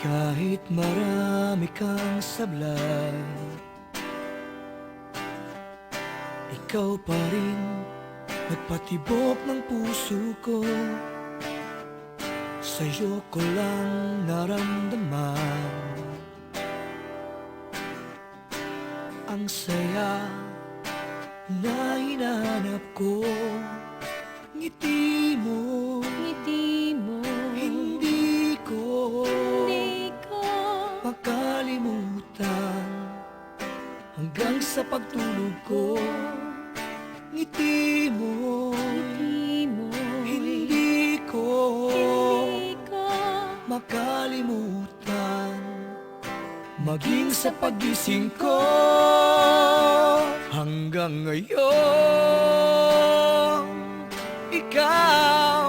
Kahit marami kang sablay Ikaw pa rin Nagpatibok ng puso ko. Sa'yo ko lang naramdaman Ang saya na hinanap ko. Ngiti mo makalimutan Hanggang sa pagtulog ko Ngiti mo Ngiti mo Hindi ko Hindi ko makalimutan. Maging sa pagising ko Hanggang ngayon Ikaw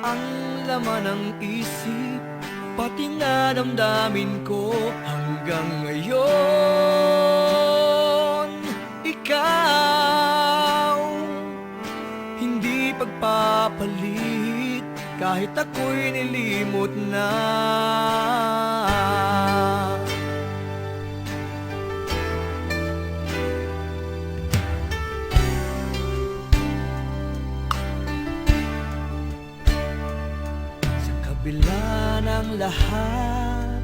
Ang laman ng isip Pati na damdamin ko Hanggang ngayon. Ikaw Hindi pagpapalit Kahit ako'y nilimot na. Sa kabila ng lahat.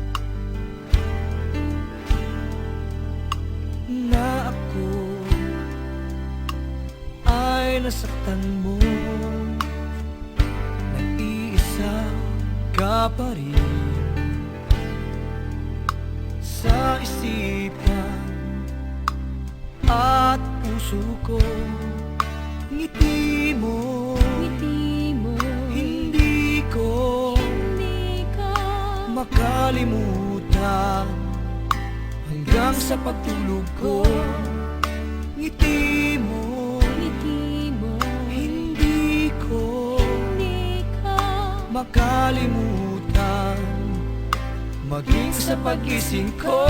Na ako ay nasaktan mo. Nag-iisa ka pa rin. Sa isipan at puso ko makalimutan Hanggang sa pagtulog ko Ngiti mo Ngiti mo Hindi ko Hindi ko makalimutan. Maging sa pagising ko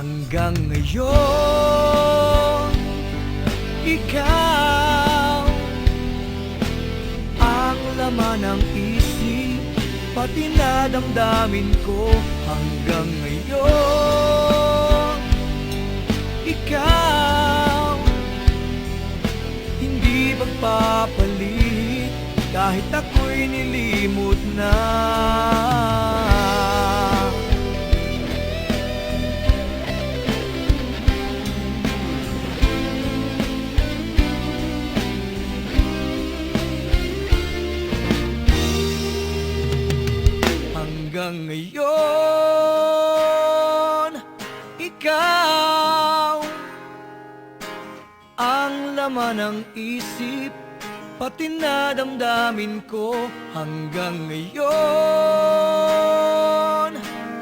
Hanggang ngayon Ikaw Ang laman ng Pati na damdamin ko Hanggang ngayon. Ikaw Hindi magpapalit Kahit ako'y nilimot na Hanggang ngayon Ikaw Ang laman ng isip Pati na damdamin ko Hanggang ngayon.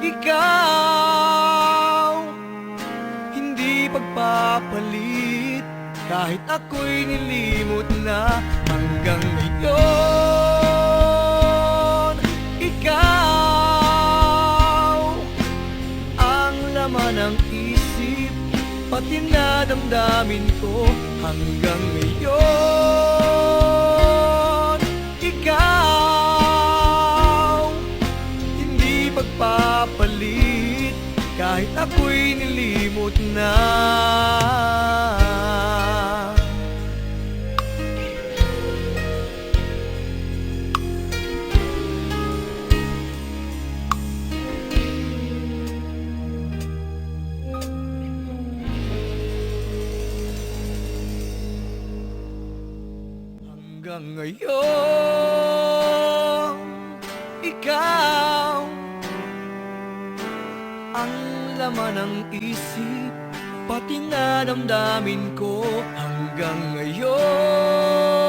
Ikaw Hindi pagpapalit Kahit ako'y nilimot na isip Pati na ko Hanggang ngayon. Ikaw Hindi pagpapalit Kahit ako'y nilimot na Hanggang ngayon Ikaw Ang laman ng isip Pati na damdamin ko Hanggang ngayon